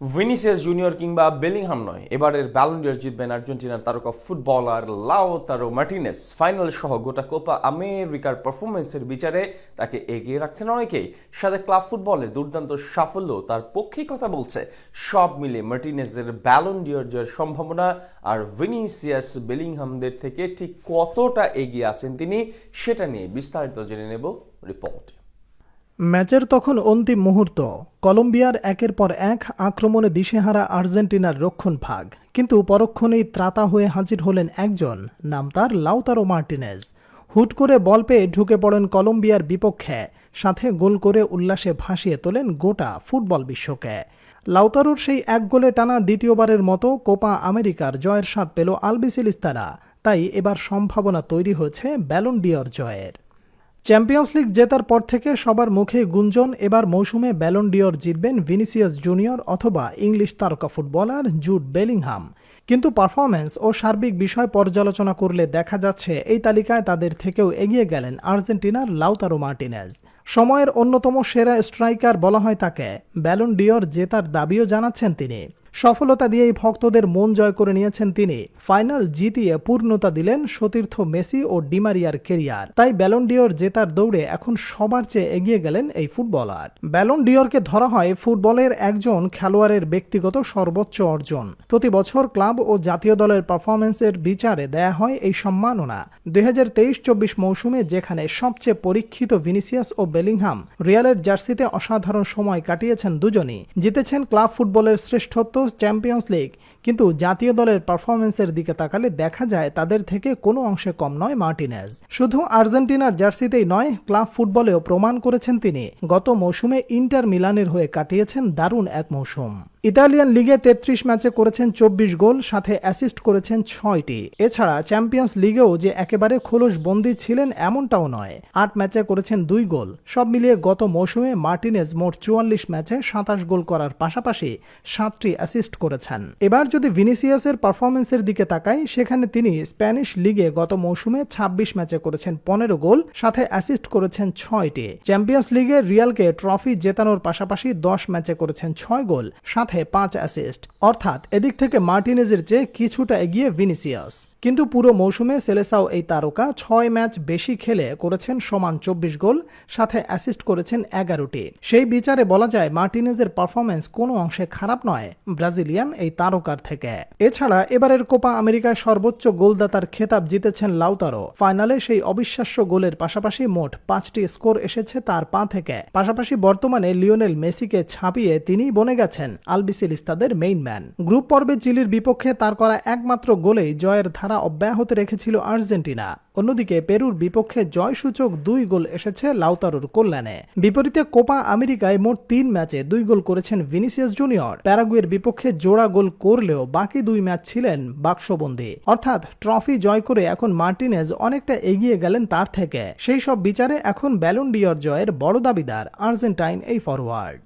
Vinicius junior কিংবা Bellingham নয়, এবারের ব্যালন্ডিয়ার জিতবেন আর্জেন্টিনার তারকা ফুটবলার লাউতারো মার্টিনেস। ফাইনাল সহ গোটা কোপা আমেরিকার পারফরমেন্সের বিচারে তাকে এগিয়ে রাখছেন অনেকেই। সাথে ক্লাব ফুটবলে দুর্দান্ত সাফল্য তার পক্ষেই কথা বলছে। সব মিলে মার্টিনেসের ব্যালন্ডিয়ার জয়ের সম্ভাবনা আর ভিনিসিয়াস বেলিংহামদের থেকে ঠিক কতটা এগিয়ে আছেন তিনি, সেটা নিয়ে বিস্তারিত জেনে নেব রিপোর্টে। ম্যাচের তখন অন্তিম মুহূর্ত। কলম্বিয়ার একের পর এক আক্রমণে দিশেহারা আর্জেন্টিনার রক্ষণ ভাগ। কিন্তু পরক্ষণেই ত্রাতা হয়ে হাজির হলেন একজন, নাম তার লাউতারো মার্টিনেজ। হুট করে বল পেয়ে ঢুকে পড়েন কলম্বিয়ার বিপক্ষে। সাথে গোল করে উল্লাসে ভাসিয়ে তোলেন গোটা ফুটবল বিশ্বকে। লাউতারোর সেই এক গোলে টানা দ্বিতীয়বারের মতো কোপা আমেরিকার জয়ের স্বাদ পেল আলবিসিলিস্তারা তাই এবার সম্ভাবনা তৈরি হয়েছে ব্যালন ডিয়র জয়ের। চ্যাম্পিয়ন্স লিগ জেতার পর থেকে সবার মুখে গুঞ্জন, এবার মৌসুমে ব্যালন ডিওর জিতবেন ভিনিসিয়াস জুনিয়র অথবা ইংলিশ তারকা ফুটবলার জুড বেলিংহাম কিন্তু পারফরম্যান্স ও সার্বিক বিষয় পর্যালোচনা করলে দেখা যাচ্ছে, এই তালিকায় তাদের থেকেও এগিয়ে গেলেন আর্জেন্টিনার লাউতারো মার্টিনেজ সময়ের অন্যতম সেরা স্ট্রাইকার বলা হয় তাকে। ব্যালন ডিওর জেতার দাবিও জানাচ্ছেন তিনি। সফলতা দিয়েই ভক্তদের মন জয় করে নিয়েছেন তিনি। ফাইনাল জিতিয়ে পূর্ণতা দিলেন সতীর্থ মেসি ও ডিমারিয়ার কেরিয়ার। তাই ব্যালন ডিওর জেতার দৌড়ে এখন সবার চেয়ে এগিয়ে গেলেন এই ফুটবলার। ব্যালন ডিওরকে ধরা হয় ফুটবলের একজন খেলোয়াড়ের ব্যক্তিগত সর্বোচ্চ অর্জন। প্রতি বছর ক্লাব ও জাতীয় দলের পারফরমেন্সের বিচারে দেয়া হয় এই সম্মাননা। দুই হাজার তেইশ চব্বিশ মৌসুমে যেখানে সবচেয়ে পরীক্ষিত ভিনিসিয়াস ও বেলিংহাম, রিয়ালের জার্সিতে অসাধারণ সময় কাটিয়েছেন দুজনই। জিতেছেন ক্লাব ফুটবলের শ্রেষ্ঠত্ব চ্যাম্পিয়ন্স লিগ কিন্তু জাতীয় দলের পারফরমেন্সের দিকে তাকালে দেখা যায় তাদের থেকে কোনো অংশে কম নয় মার্টিনেজ। শুধু আর্জেন্টিনার জার্সিতেই নয়, ক্লাব ফুটবলেও প্রমাণ করেছেন তিনি। গত মৌসুমে ইন্টার মিলানের হয়ে কাটিয়েছেন দারুণ এক মৌসুম। ইতালিয়ান লিগে তেত্রিশ ম্যাচে করেছেন চব্বিশ গোল, সাথে অ্যাসিস্ট করেছেন ছয়টি। এছাড়া চ্যাম্পিয়ন্স লিগেও যে একেবারে খোলস বন্দী ছিলেন এমনটাও নয়। আট ম্যাচে করেছেন দুই গোল। সব মিলিয়ে গত মৌসুমে মার্টিনেজ মোট চুয়াল্লিশ ম্যাচে সাতাশ গোল করার পাশাপাশি সাতটি অ্যাসিস্ট করেছেন। এবার যদি ভিনিসিয়াসের পারফরমেন্সের দিকে তাকাই, সেখানে তিনি স্প্যানিশ লিগে গত মৌসুমে ছাব্বিশ ম্যাচে করেছেন পনেরো গোল, সাথে অ্যাসিস্ট করেছেন ছয়টি। চ্যাম্পিয়ন্স লিগে রিয়ালকে ট্রফি জেতানোর পাশাপাশি দশ ম্যাচে করেছেন ছয় গোল, সাথে পাঁচ অ্যাসিস্ট অর্থাৎ এদিক থেকে মার্টিনেজের চেয়ে কিছুটা এগিয়ে ভিনিসিয়াস। কিন্তু পুরো মৌসুমে সেলেসাও এই তারকা ছয় ম্যাচ বেশি খেলে করেছেন সমান চব্বিশ গোল, সাথে অ্যাসিস্ট করেছেন এগারোটি। সেই বিচারে বলা যায় মার্টিনেজের পারফরমেন্স কোনো অংশে খারাপ নয় ব্রাজিলিয়ান এই তারকার থেকে। এছাড়া এবারের কোপা আমেরিকায় সর্বোচ্চ গোলদাতার খেতাব জিতেছেন লাউতারো। ফাইনালে সেই অবিশ্বাস্য গোলের পাশাপাশি মোট পাঁচটি স্কোর এসেছে তার পা থেকে। পাশাপাশি বর্তমানে লিওনেল মেসিকে ছাপিয়ে তিনিই বনে গেছেন আলবিসিলিস্তাদের মেইন ম্যান গ্রুপ পর্বে চিলির বিপক্ষে তার করা একমাত্র গোলেই জয়ের ধারা অব্যাহত রেখেছিল আর্জেন্টিনা। অন্যদিকে পেরুর বিপক্ষে জয়সূচক দুই গোল এসেছে লাউতারুর কল্যাণে। বিপরীতে কোপা আমেরিকায় মোট তিন ম্যাচে দুই গোল করেছেন ভিনিসিয়াস জুনিয়র। প্যারাগুয়ের বিপক্ষে জোড়া গোল করলেও বাকি দুই ম্যাচ ছিলেন বাক্সবন্দী। অর্থাৎ ট্রফি জয় করে এখন মার্টিনেজ অনেকটা এগিয়ে গেলেন তার থেকে। সেই সব বিচারে এখন ব্যালন জয়ের বড় দাবিদার আর্জেন্টাইন এই ফরওয়ার্ড